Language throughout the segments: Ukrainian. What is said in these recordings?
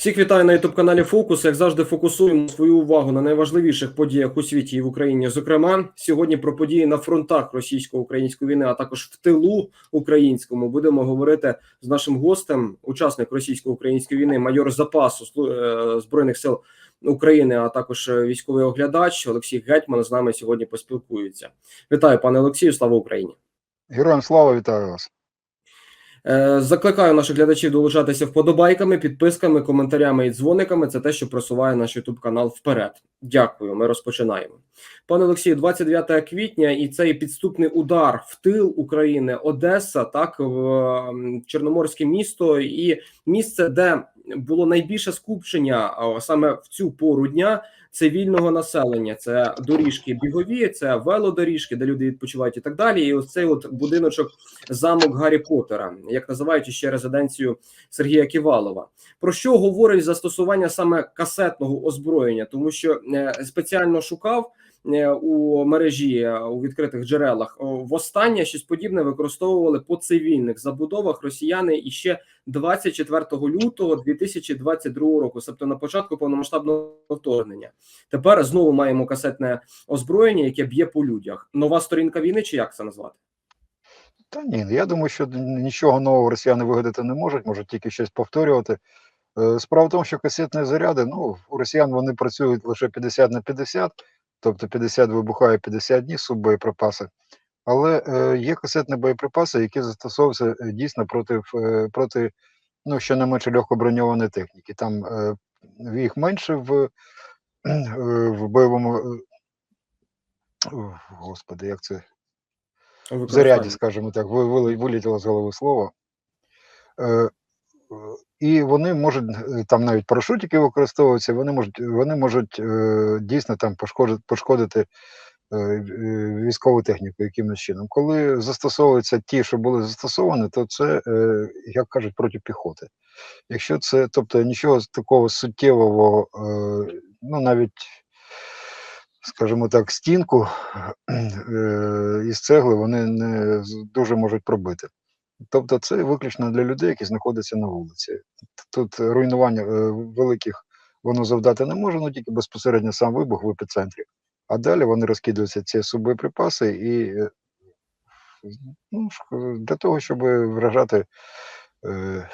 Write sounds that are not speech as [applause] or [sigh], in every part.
Всіх вітаю на youtube каналі Фокус. Як завжди, фокусуємо свою увагу на найважливіших подіях у світі і в Україні. Зокрема, сьогодні про події на фронтах російсько-української війни, а також в тилу українському будемо говорити з нашим гостем, учасник російсько-української війни, майор запасу е, збройних сил України, а також е, військовий оглядач Олексій Гетьман з нами сьогодні поспілкується. Вітаю, пане Олексію. Слава Україні! Героям слава вітаю вас. Е, Закликаю наших глядачів долучатися вподобайками, підписками, коментарями і дзвониками. Це те, що просуває наш YouTube канал вперед. Дякую. Ми розпочинаємо. Пане Олексію, 29 квітня, і цей підступний удар в тил України, Одеса, так в Чорноморське місто, і місце, де було найбільше скупчення саме в цю пору дня цивільного населення. Це доріжки бігові, це велодоріжки, де люди відпочивають і так далі. І ось цей от будиночок замок Гаррі Поттера, як називають ще резиденцію Сергія Ківалова. Про що говорить застосування саме касетного озброєння? Тому що е, спеціально шукав у мережі е, у відкритих джерелах. Востаннє щось подібне використовували по цивільних забудовах росіяни іще 24 лютого 2022 року, тобто на початку повномасштабного вторгнення. Тепер знову маємо касетне озброєння, яке б'є по людях. Нова сторінка війни, чи як це назвати? Та ні, я думаю, що нічого нового росіяни вигадати не можуть, можуть тільки щось повторювати. Е, Справа в тому, що касетні заряди, ну, у росіян вони працюють лише 50 на 50, тобто 50 вибухає 50 днів суббоєприпаси. Але е, є касетні боєприпаси, які застосовуються е, дійсно проти, е, проти ну, щонайменше легкоброньованої техніки. Там е, їх менше в, е, в бойовому. о, Господи, як це в заряді, скажімо так, ви- вилетіло з голови слово. Е, і вони можуть е, там навіть парашутики використовуються, вони можуть, вони можуть е, дійсно там пошкодити, пошкодити е, е, військову техніку якимось чином. Коли застосовуються ті, що були застосовані, то це, е, як кажуть, проти піхоти. Якщо це, тобто нічого такого суттєвого, е, ну навіть, скажімо так, стінку е, із цегли вони не дуже можуть пробити. Тобто це виключно для людей, які знаходяться на вулиці. Тут руйнування е, великих воно завдати не може, ну тільки безпосередньо сам вибух в епіцентрі. А далі вони розкидаються ці суббоєприпаси і е, ну, для того, щоб вражати е,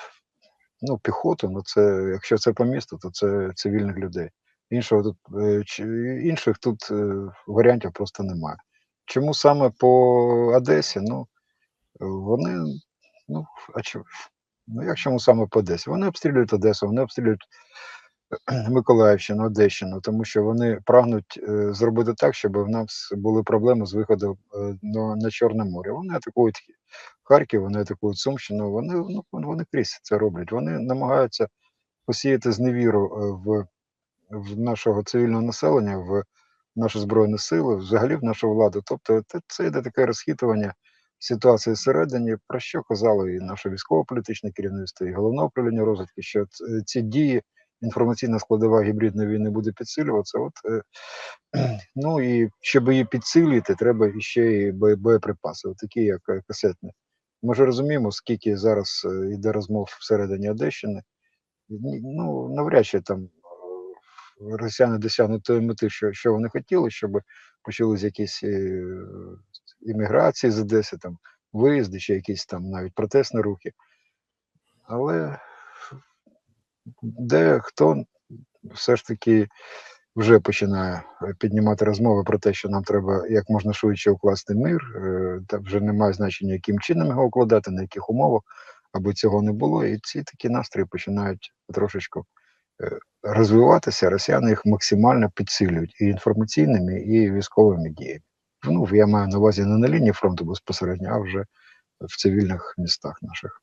ну, піхоту, ну це якщо це по місту, то це цивільних людей. Іншого тут е, інших тут е, варіантів просто немає. Чому саме по Одесі? Ну вони, ну а чому? Ну як чому саме по Одесі? Вони обстрілюють Одесу, вони обстрілюють Миколаївщину, Одещину, тому що вони прагнуть е, зробити так, щоб в нас були проблеми з виходом е, на, на Чорне море. Вони атакують Харків, вони атакують Сумщину. Вони ну вони крізь це роблять. Вони намагаються посіяти зневіру е, в, в нашого цивільного населення, в наші збройні сили, взагалі в нашу владу. Тобто, це, йде таке розхитування ситуації всередині, про що казало і наше військово-політичне керівництво, і головне управління розвідки, що ці дії інформаційна складова гібридної війни буде підсилюватися. От, е, [clears throat] ну і щоб її підсилити, треба іще і боєприпаси, такі як е, касетні. Ми ж розуміємо, скільки зараз е, йде розмов всередині Одещини. Ну, навряд чи там е, росіяни досягнуть тої мети, що, що вони хотіли, щоб почались якісь е, імміграції з Одеси, там виїзди, чи якісь там навіть протестні рухи. Але де хто все ж таки вже починає е, піднімати розмови про те, що нам треба як можна швидше укласти мир, е, та вже немає значення, яким чином його укладати, на яких умовах, аби цього не було. І ці такі настрої починають трошечку е, розвиватися. Росіяни їх максимально підсилюють і інформаційними, і військовими діями. Ну, я маю на увазі не на лінії фронту безпосередньо, а вже в цивільних містах наших.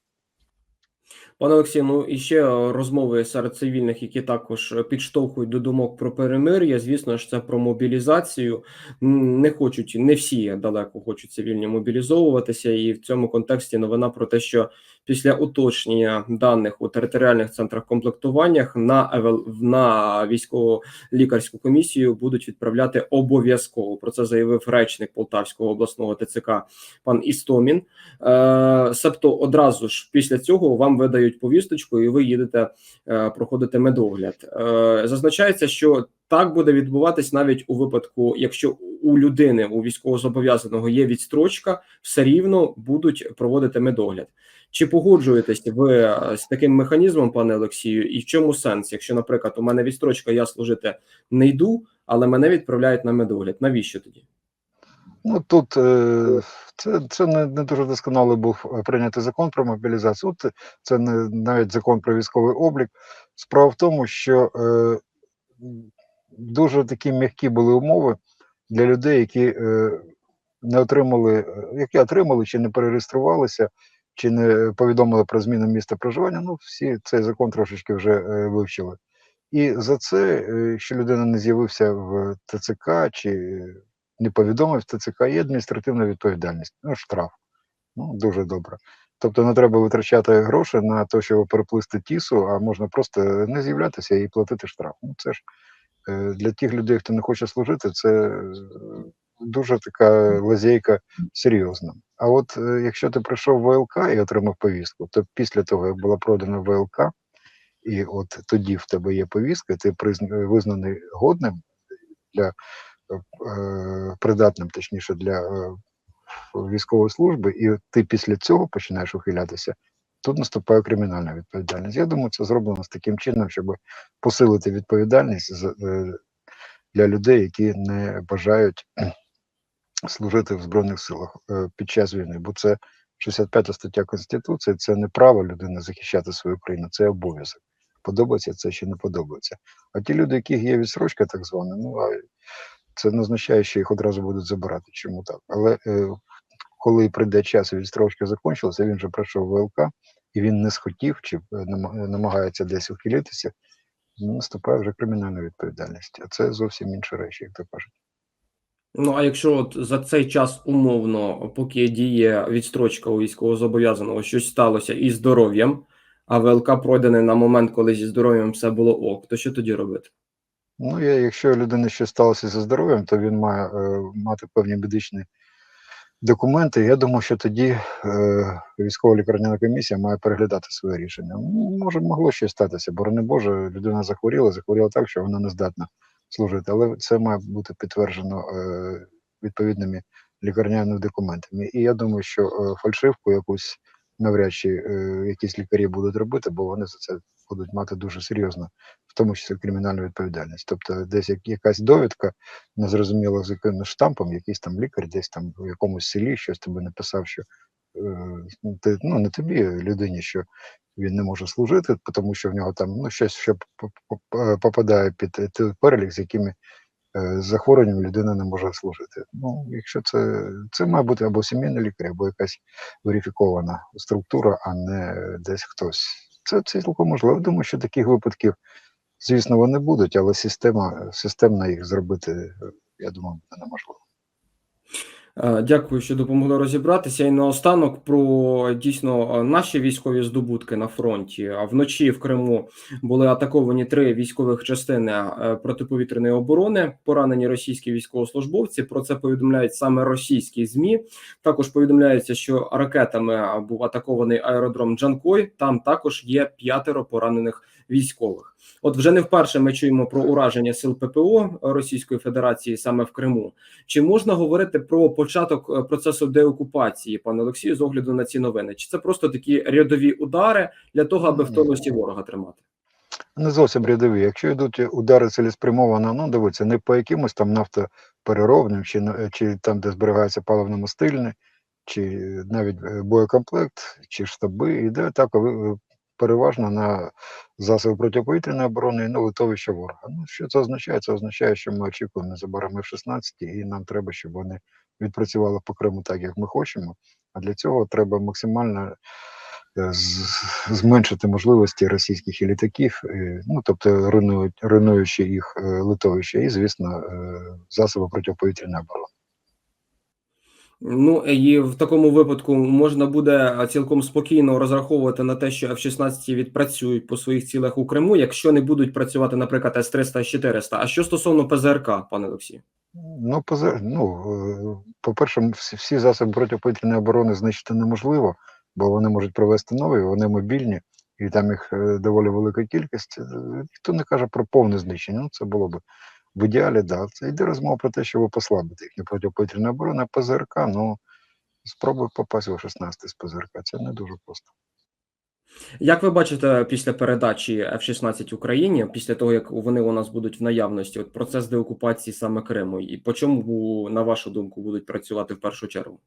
Пане Олексію, ну і ще е, розмови серед цивільних, які також е, підштовхують до думок про перемир'я. Звісно ж, це про мобілізацію. Не хочуть, не всі далеко хочуть цивільні мобілізовуватися, і в цьому контексті новина про те, що після уточнення даних у територіальних центрах комплектуваннях на на військово-лікарську комісію будуть відправляти обов'язково. Про це заявив речник Полтавського обласного ТЦК пан Істомін. Е, Себто одразу ж після цього вам видають повісточку, і ви їдете е, проходити медогляд. Е, Зазначається, що так буде відбуватись навіть у випадку, якщо у людини, у військовозобов'язаного є відстрочка, все рівно будуть проводити медогляд. Чи погоджуєтесь ви е, з таким механізмом, пане Олексію, і в чому сенс? Якщо, наприклад, у мене відстрочка, я служити не йду, але мене відправляють на медогляд. Навіщо тоді? Ну тут е, це, це не, не дуже досконалий був е, прийнятий закон про мобілізацію. От це не навіть закон про військовий облік. Справа в тому, що е, дуже такі м'які були умови для людей, які е, не отримали, які отримали чи не перереєструвалися, чи не повідомили про зміну міста проживання. Ну, всі цей закон трошечки вже е, вивчили. І за це, е, якщо людина не з'явився в ТЦК чи не повідомив в ТЦК, є адміністративна відповідальність, ну, штраф. Ну, дуже добре. Тобто не треба витрачати гроші на те, щоб переплисти тісу, а можна просто не з'являтися і платити штраф. Ну, це ж е, для тих людей, хто не хоче служити, це дуже така лазейка серйозна. А от е, якщо ти прийшов в ВЛК і отримав повістку, то після того, як була продана ВЛК, і от тоді в тебе є повістка, ти призна- визнаний годним для е, придатним, точніше, для е, військової служби, і ти після цього починаєш ухилятися, тут наступає кримінальна відповідальність. Я думаю, це зроблено з таким чином, щоб посилити відповідальність е, для людей, які не бажають служити в Збройних силах е, під час війни, бо це 65 стаття Конституції, це не право людини захищати свою країну, це обов'язок. Подобається це чи не подобається. А ті люди, яких є відсрочка, так звана, ну а це не означає, що їх одразу будуть забирати. Чому так? Але е, коли прийде час і відстрочка закінчилася, він вже пройшов ВЛК, і він не схотів чи е, намагається десь ухилитися, наступає вже кримінальна відповідальність. А це зовсім інші речі, як то кажуть. Ну а якщо от за цей час умовно, поки діє відстрочка у військовозобов'язаного, щось сталося із здоров'ям, а ВЛК пройдений на момент, коли зі здоров'ям все було ок, то що тоді робити? Ну, я, якщо у людини щось сталося зі здоров'ям, то він має е, мати певні медичні документи. Я думаю, що тоді е, військова лікарняна комісія має переглядати своє рішення. Ну, може, могло щось статися, борони Боже, людина захворіла, захворіла так, що вона не здатна служити. Але це має бути підтверджено е, відповідними лікарняними документами. І я думаю, що е, фальшивку якусь навряд чи е, якісь лікарі будуть робити, бо вони за це будуть мати дуже серйозно, в тому числі кримінальну відповідальність. Тобто, десь якась довідка, незрозуміло з яким штампом, якийсь там лікар, десь там в якомусь селі щось тобі написав, що ну, ти, ну не тобі, людині, що він не може служити, тому що в нього там ну щось п- п- попадає під е, перелік, з якими е, захворюванням людина не може служити. Ну, якщо це це має бути або сімейний лікар, або якась верифікована структура, а не десь хтось. Це, це цілком можливо. Думаю, що таких випадків, звісно, вони будуть, але система, системно їх зробити, е, я думаю, неможливо. Е, Дякую, що допомогли розібратися. І наостанок про дійсно е, наші військові здобутки на фронті. А вночі в Криму були атаковані три військових частини е, протиповітряної оборони. Поранені російські військовослужбовці. Про це повідомляють саме російські змі. Також повідомляється, що ракетами був атакований аеродром Джанкой. Там також є п'ятеро поранених військових. От вже не вперше ми чуємо про ураження сил ППО Російської Федерації саме в Криму. Чи можна говорити про початок е, процесу деокупації, пане Олексію, з огляду на ці новини? Чи це просто такі рядові удари для того, аби в тонусі ворога тримати? Не зовсім рядові. Якщо йдуть удари цілеспрямовано, ну дивіться, не по якимось там нафтопереробним, чи, чи там, де зберігається паливно-мастильне, чи навіть е, боєкомплект, чи штаби, іде так е, переважно на засоби протиповітряної оборони і на литовище ворога. Ну, що це означає? Це означає, що ми очікуємо незабаром F-16, і нам треба, щоб вони відпрацювали по Криму так, як ми хочемо. А для цього треба максимально е, зменшити можливості російських і літаків, ну тобто руйнуючи їх е, литовище, і звісно, е, засоби протиповітряної оборони. Ну і в такому випадку можна буде цілком спокійно розраховувати на те, що F-16 відпрацюють по своїх цілях у Криму, якщо не будуть працювати, наприклад, С-300, С-400. А що стосовно ПЗРК, пане Олексію? Ну, поза- ну, е, по-перше, всі, всі засоби протиповітряної оборони знищити неможливо, бо вони можуть провести нові, вони мобільні, і там їх е, доволі велика кількість. Е, Ніхто не каже про повне знищення. Ну, це було б в ідеалі, да. Це йде розмова про те, щоб послабити їхню протиповітряну оборону, а ПЗРК, ну, спробуй попасть в 16 з ПЗРК. Це не дуже просто. Як ви бачите після передачі F-16 Україні, після того як вони у нас будуть в наявності, от процес деокупації саме Криму, і по чому, на вашу думку, будуть працювати в першу чергу?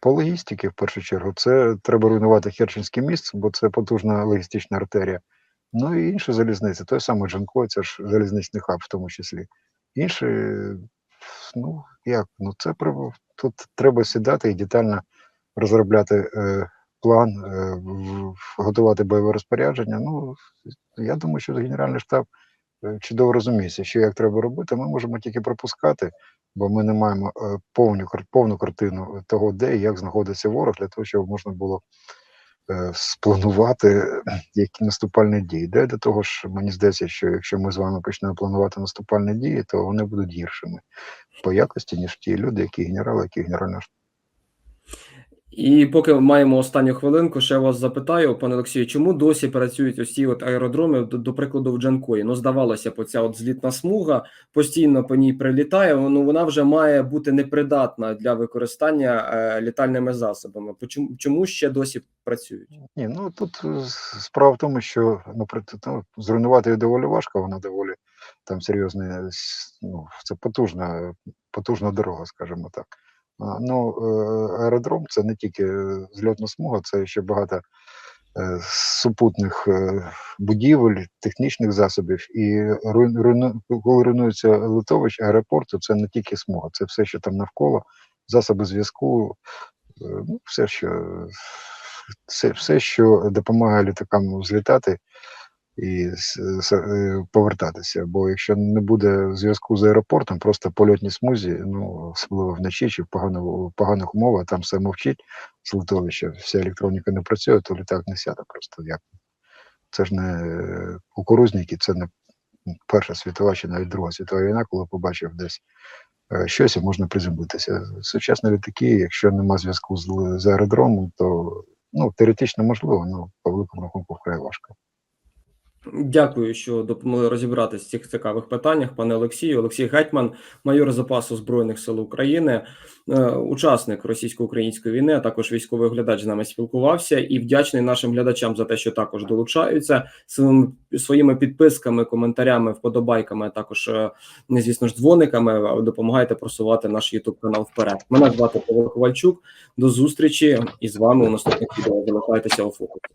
По логістиці, в першу чергу, це треба руйнувати Керченський міст, бо це потужна логістична артерія. Ну і інші залізниці, той самий Джанко, це ж залізничний хаб в тому числі. Інші, ну як, ну це тут треба сідати і детально розробляти е, план, е, готувати бойове розпорядження. Ну, я думаю, що Генеральний штаб е, чудово розуміється, що як треба робити. Ми можемо тільки пропускати, бо ми не маємо е, повну, повну картину того, де і як знаходиться ворог, для того, щоб можна було спланувати які наступальні дії. Де до того ж, мені здається, що якщо ми з вами почнемо планувати наступальні дії, то вони будуть гіршими по якості, ніж ті люди, які генерали, які генеральна штабу. І поки маємо останню хвилинку, ще вас запитаю, пане Олексію, чому досі працюють ось ці от аеродроми, до, до прикладу, в Джанкої? Ну, здавалося б, оця от злітна смуга постійно по ній прилітає. Ну вона вже має бути непридатна для використання е, літальними засобами. Почому чому ще досі працюють? Ні, ну тут е, справа в тому, що наприклад, ну, зруйнувати її доволі важко, вона доволі там серйозний, е, ну, це потужна, потужна дорога, скажімо так. Ну, е, аеродром це не тільки е, зльотна смуга, це ще багато е, супутних будівель, технічних засобів. І коли руйнується литовище аеропорту, це не тільки смуга, це все, що там навколо, засоби зв'язку, ну, все, що все, все, що допомагає літакам взлітати і е, повертатися. Бо якщо не буде зв'язку з аеропортом, просто польотні смузі, ну особливо вночі чи в погано, поганих умовах, там все мовчить з литовища, вся електроніка не працює, то літак не сяде просто як. Це ж не е, кукурузники, це не Перша світова чи навіть Друга світова війна, коли побачив десь е, щось і можна приземлитися. Сучасні літаки, якщо нема зв'язку з, з аеродромом, то ну, теоретично можливо, але по великому рахунку вкрай важко. Дякую, що допомогли розібратися в цих цікавих питаннях, пане Олексію. Олексій Гетьман, майор запасу збройних сил України, е, учасник російсько-української війни, а також військовий оглядач з нами спілкувався і вдячний нашим глядачам за те, що також долучаються своїми своїми підписками, коментарями, вподобайками, а також е, не звісно ж дзвониками. а Допомагайте просувати наш YouTube канал вперед. Мене звати Павло Ковальчук. До зустрічі і з вами у наступних відео. Залишайтеся у фокусі.